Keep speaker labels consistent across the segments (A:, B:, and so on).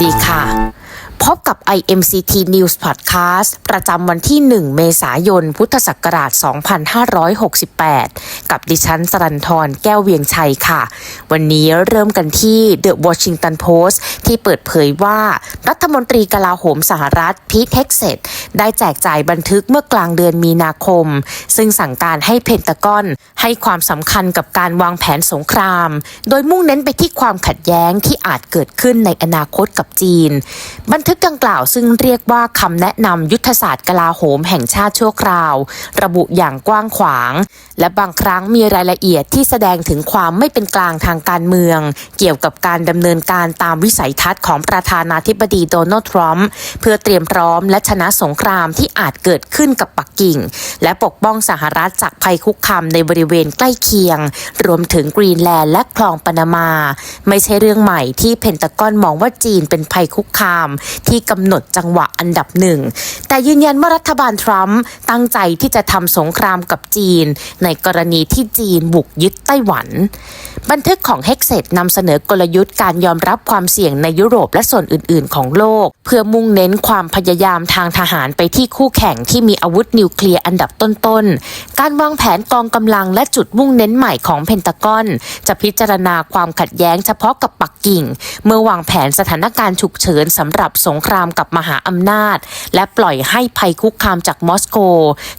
A: ดีค่ะ พบกับ IMCT News Podcast ประจำวันที่ 1 เมษายน พุทธศักราช 2568 กับดิฉันสรันทรแก้วเวียงชัยค่ะ วันนี้เริ่มกันที่ The Washington Post ที่เปิดเผยว่า รัฐมนตรีกลาโหมสหรัฐพีทเฮกเซตได้แจกจ่ายบันทึกเมื่อกลางเดือนมีนาคม ซึ่งสั่งการให้เพนตากอน ให้ความสำคัญกับการวางแผนสงคราม โดยมุ่งเน้นไปที่ความขัดแย้งที่อาจเกิดขึ้นในอนาคตกับจีน บันทึกดังกล่าวซึ่งเรียกว่าคำแนะนำยุทธศาสตร์กลาโหมแห่งชาติชั่วคราว ระบุอย่างกว้างขวาง และบางครั้งมีรายละเอียดที่แสดงถึงความไม่เป็นกลางทางการเมือง เกี่ยวกับการดำเนินการตามวิสัยทัศน์ของประธานาธิบดีโดนัลด์ทรัมป์เพื่อเตรียมพร้อมและชนะสงครามที่อาจเกิดขึ้นกับปักกิ่ง และปกป้องสหรัฐจากภัยคุกคามในบริเวณใกล้เคียง รวมถึงกรีนแลนด์และคลองปานามา ไม่ใช่เรื่องใหม่ที่เพนตากอนมองว่าจีนเป็นภัยคุกคามที่กำหนดจังหวะอันดับหนึ่ง แต่ยืนยันว่ารัฐบาลทรัมป์ตั้งใจที่จะทำสงครามกับจีน ในกรณีที่จีนบุกยึดไต้หวัน บันทึกของเฮกเซตนำเสนอกลยุทธ์การยอมรับความเสี่ยงในยุโรปและส่วนอื่น ๆ ของโลก เพื่อมุ่งเน้นความพยายามทางทหารไปที่คู่แข่งที่มีอาวุธนิวเคลียร์อันดับต้น ๆ การวางแผนกองกำลังและจุดมุ่งเน้นใหม่ของเพนตากอน จะพิจารณาความขัดแย้งเฉพาะกับปักกิ่ง เมื่อวางแผนสถานการณ์ฉุกเฉินสำหรับสงงครามกับมหาอำนาจ และปล่อยให้ภัยคุกคามจากมอสโก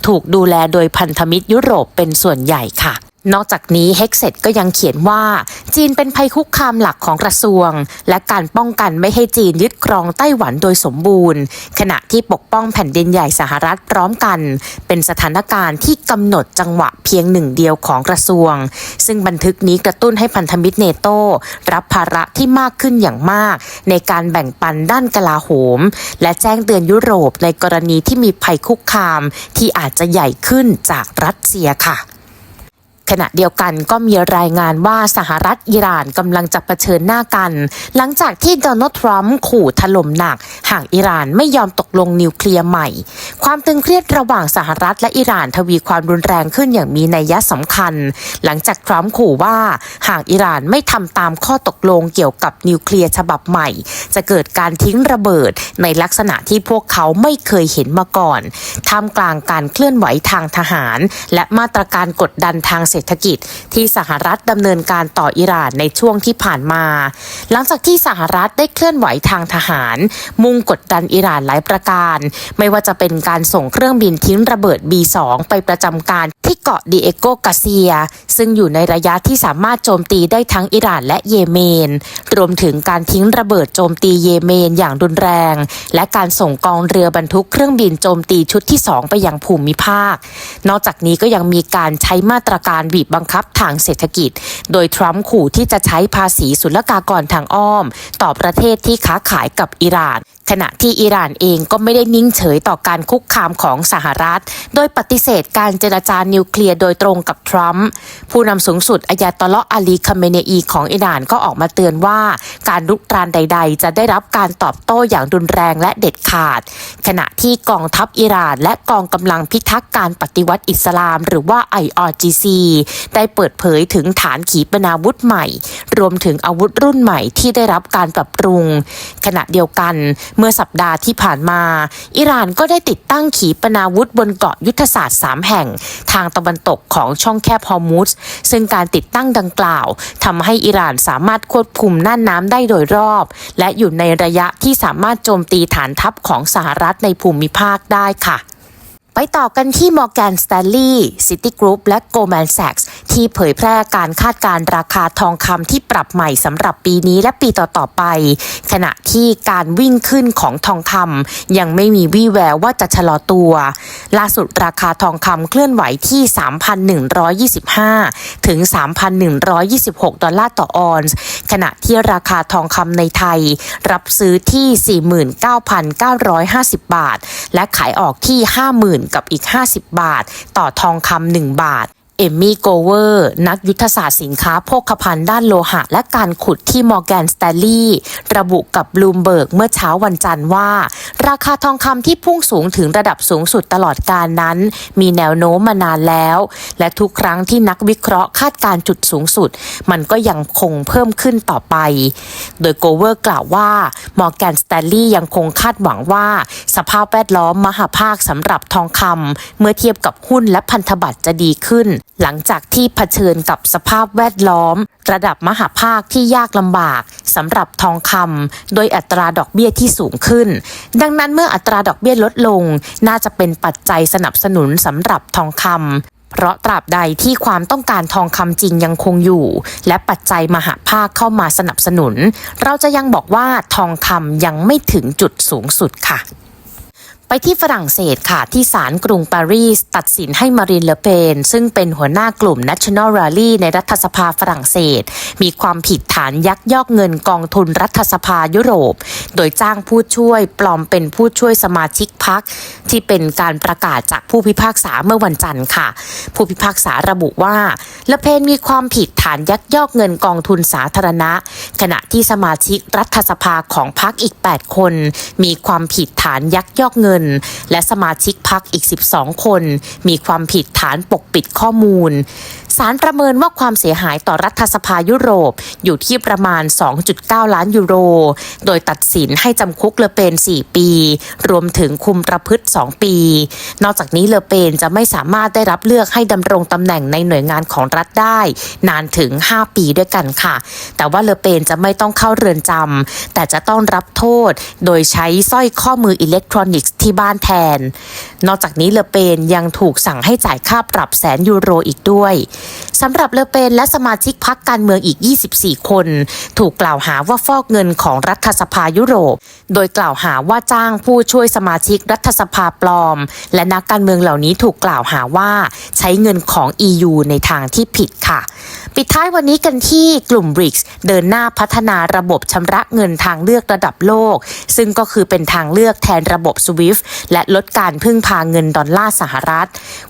A: ถูกดูแลโดยพันธมิตรยุโรปเป็นส่วนใหญ่ค่ะ นอกจากนี้เฮกเซตก็ยังเขียนว่า จีนเป็นภัยคุกคามหลักของกระทรวง และการป้องกันไม่ให้จีนยึดครองไต้หวันโดยสมบูรณ์ ขณะที่ปกป้องแผ่นดินใหญ่สหรัฐพร้อมกัน เป็นสถานการณ์ที่กำหนดจังหวะเพียงหนึ่งเดียวของกระทรวง ซึ่งบันทึกนี้กระตุ้นให้พันธมิตรเนโตรับภาระที่มากขึ้นอย่างมาก ในการแบ่งปันด้านกลาโหม และแจ้งเตือนยุโรปในกรณีที่มีภัยคุกคาม ที่อาจจะใหญ่ขึ้นจากรัสเซียค่ะ ขณะเดียวกันก็มีรายงานว่าสหรัฐอิหร่านกำลังจะเผชิญหน้ากัน หลังจากที่โดนัลด์ทรัมป์ขู่ถล่มหนัก หากอิหร่านไม่ยอมตกลงนิวเคลียร์ใหม่ ความตึงเครียดระหว่างสหรัฐและอิหร่านทวีความรุนแรงขึ้นอย่างมีนัยยะสำคัญ หลังจากทรัมป์ขู่ว่าหากอิหร่านไม่ทำตามข้อตกลงเกี่ยวกับนิวเคลียร์ฉบับใหม่ จะเกิดการทิ้งระเบิดในลักษณะที่พวกเขาไม่เคยเห็นมาก่อนท่ามกลางการเคลื่อนไหวทางทหาร และมาตรการกดดันทางเศรศรษฐกิจที่สหรัฐดำเนินการต่ออิหร่านในช่วงที่ผ่านมา หลังจากที่สหรัฐได้เคลื่อนไหวทางทหาร มุ่งกดดันอิหร่านหลายประการ ไม่ว่าจะเป็นการส่งเครื่องบินทิ้งระเบิด B2 ไปประจำการที่เกาะดีเอโกกาเซีย ซึ่งอยู่ในระยะที่สามารถโจมตีได้ทั้งอิหร่านและเยเมน รวมถึงการทิ้งระเบิดโจมตีเยเมนอย่างรุนแรง และการส่งกองเรือบรรทุกเครื่องบินโจมตีชุดที่ 2 ไปยังภูมิภาค นอกจากนี้ก็ยังมีการใช้มาตรการบีบบังคับทางเศรษฐกิจ โดยทรัมป์ขู่ที่จะใช้ภาษีศุลกากรทางอ้อม ต่อประเทศที่ค้าขายกับอิหร่าน ขณะที่อิหร่านเองก็ไม่ได้นิ่งเฉยต่อการคุกคามของสหรัฐ โดยปฏิเสธการเจรจานิวเคลียร์โดยตรงกับทรัมป์ผู้นำสูงสุดอายาตอลออาลีคาเมเนอีของอิหร่านก็ออกมาเตือนว่า การลุกรานใด ๆ จะได้รับการตอบโต้อย่างรุนแรงและเด็ดขาด ขณะที่กองทัพอิหร่าน และกองกำลังพิทักษ์การปฏิวัติอิสลาม หรือว่า IRGC ได้เปิดเผยถึงฐานขีปนาวุธใหม่ รวมถึงอาวุธรุ่นใหม่ที่ได้รับการปรับปรุง ขณะเดียวกันเมื่อสัปดาห์ที่ผ่านมา อิหร่านก็ได้ติดตั้งขีปนาวุธบนเกาะยุทธศาสตร์ 3 แห่ง ทางตะวันตกของช่องแคบฮอร์มุสซึ่งการติดตั้งดังกล่าวทำให้อิหร่านสามารถควบคุมน่านน้ำได้โดยรอบ และอยู่ในระยะที่สามารถโจมตีฐานทัพของสหรัฐในภูมิภาคได้ค่ะ ไปต่อกันที่ Morgan Stanley Citigroup และ Goldman Sachs ที่เผยแพร่การคาดการณ์ราคาทองคำที่ปรับใหม่สำหรับปีนี้และปีต่อๆไป ขณะที่การวิ่งขึ้นของทองคำยังไม่มีวี่แววว่าจะชะลอตัว ล่าสุดราคาทองคำเคลื่อนไหวที่ 3,125 ถึง 3,126 ดอลลาร์ต่อออนซ์ ขณะที่ราคาทองคำในไทย รับซื้อที่ 49,950 บาท และขายออกที่ 50,000กับอีก 50 บาท ต่อทองคำ1บาท เอมมี่โกเวอร์ นักยุทธศาสตร์สินค้าโภคภัณฑ์ด้านโลหะ และการขุดที่มอร์แกนสแตลลี่ระบุกับบลูมเบิร์กเมื่อเช้าวันจันทร์ว่า ราคาทองคำที่พุ่งสูงถึงระดับสูงสุดตลอดการนั้น มีแนวโน้มมานานแล้ว และทุกครั้งที่นักวิเคราะห์คาดการณ์จุดสูงสุด มันก็ยังคงเพิ่มขึ้นต่อไป โดยโกเวอร์กล่าวว่ามอร์แกนสแตลลี่ยังคงคาดหวังว่า สภาพแวดล้อมมหาภาคสำหรับทองคำเมื่อเทียบกับหุ้นและพันธบัตรจะดีขึ้น หลังจากที่เผชิญกับสภาพแวดล้อม ระดับมหาภาคที่ยากลำบากสำหรับทองคำโดยอัตราดอกเบี้ยที่สูงขึ้น ดังนั้นเมื่ออัตราดอกเบี้ยลดลง น่าจะเป็นปัจจัยสนับสนุนสำหรับทองคำเพราะตราบใดที่ความต้องการทองคำจริงยังคงอยู่ และปัจจัยมหาภาคเข้ามาสนับสนุน เราจะยังบอกว่าทองคำยังไม่ถึงจุดสูงสุดค่ะ ไปที่ฝรั่งเศสค่ะ ที่ศาลกรุงปารีส ตัดสินให้มารีนเลเปน ซึ่งเป็นหัวหน้ากลุ่ม National Rally ในรัฐสภาฝรั่งเศส มีความผิดฐานยักยอกเงินกองทุนรัฐสภายุโรป โดยจ้างผู้ช่วยปลอมเป็นผู้ช่วยสมาชิกพักที่เป็นการประกาศจากผู้พิพากษาเมื่อวันจันทร์ค่ะ ผู้พิพากษาระบุว่าเลเปนมีความผิดฐานยักยอกเงินกองทุนสาธารณะ ขณะที่สมาชิกรัฐสภาของพรรคอีก 8 คน มีความผิดฐานยักยอกเงินและสมาชิกพรรคอีก 12 คน มีความผิดฐานปกปิดข้อมูล สารประเมินว่าความเสียหายต่อรัฐสภายุโรปอยู่ที่ประมาณ 2.9 ล้านยูโร โดยตัดสินให้จำคุกเลเปน 4 ปี รวมถึงคุมประพฤติ 2 ปี นอกจากนี้เลเปนจะไม่สามารถได้รับเลือกให้ดำรงตำแหน่งในหน่วยงานของรัฐได้ นานถึง 5 ปีด้วยกันค่ะ แต่ว่าเลเปนจะไม่ต้องเข้าเรือนจำแต่จะต้องรับโทษ โดยใช้สร้อยข้อมืออิเล็กทรอนิกส์ที่บ้านแทน นอกจากนี้เลเปนยังถูกสั่งให้จ่ายค่าปรับแสนยูโรอีกด้วยสำหรับเลเปนและสมาชิกพรรคการเมืองอีก 24 คน ถูกกล่าวหาว่าฟอกเงินของรัฐสภายุโรป โดยกล่าวหาว่าจ้างผู้ช่วยสมาชิกรัฐสภาปลอม และนักการเมืองเหล่านี้ถูกกล่าวหาว่าใช้เงินของ EU ในทางที่ผิดค่ะ ปิดท้ายวันนี้กันที่กลุ่ม BRICS เดินหน้าพัฒนาระบบชำระเงินทางเลือกระดับโลก ซึ่งก็คือเป็นทางเลือกแทนระบบ SWIFT และลดการพึ่งพาเงินดอลลาร์สหรัฐ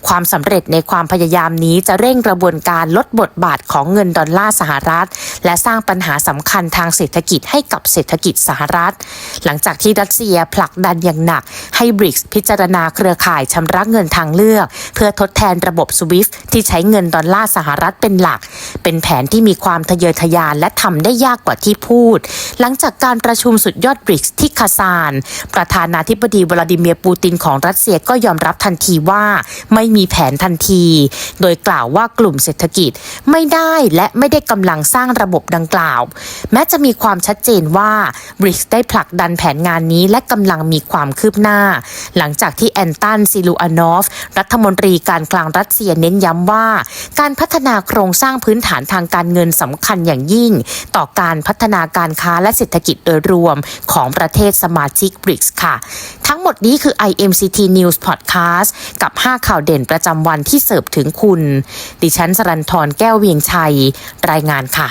A: ความสำเร็จในความพยายามนี้จะเร่งกระบวนการลดบทบาทของเงินดอลลาร์สหรัฐ และสร้างปัญหาสำคัญทางเศรษฐกิจให้กับเศรษฐกิจสหรัฐ หลังจากที่รัสเซียผลักดันอย่างหนัก ให้ BRICS พิจารณาเครือข่ายชำระเงินทางเลือก เพื่อทดแทนระบบ SWIFT ที่ใช้เงินดอลลาร์สหรัฐเป็นหลัก เป็นแผนที่มีความทะเยอทะยานและทำได้ยากกว่าที่พูด หลังจากการประชุมสุดยอด BRICS ที่คาซาน ประธานาธิบดีวลาดิเมียร์ปูตินของรัสเซียก็ยอมรับทันทีว่าไม่มีแผนทันที โดยกล่าวว่ากลุ่มเศรษฐกิจไม่ได้และไม่ได้กำลังสร้างระบบดังกล่าว แม้จะมีความชัดเจนว่า BRICS ได้ผลักดันแผนงานนี้และกำลังมีความคืบหน้า หลังจากที่แอนตันซิลูอานอฟ รัฐมนตรีการกลางรัสเซียเน้นย้ำว่า การพัฒนาโครงสร้างพื้นฐานทางการเงินสำคัญอย่างยิ่ง ต่อการพัฒนาการค้าและเศรษฐกิจโดยรวมของประเทศสมาชิก BRICS ค่ะ ทั้งหมดนี้คือ IMCT News Podcast กับ 5 ข่าวเด่นประจำวันที่เสิร์ฟถึงคุณ ดิฉันนสรันทรแก้วเวียงชัย รายงานค่ะ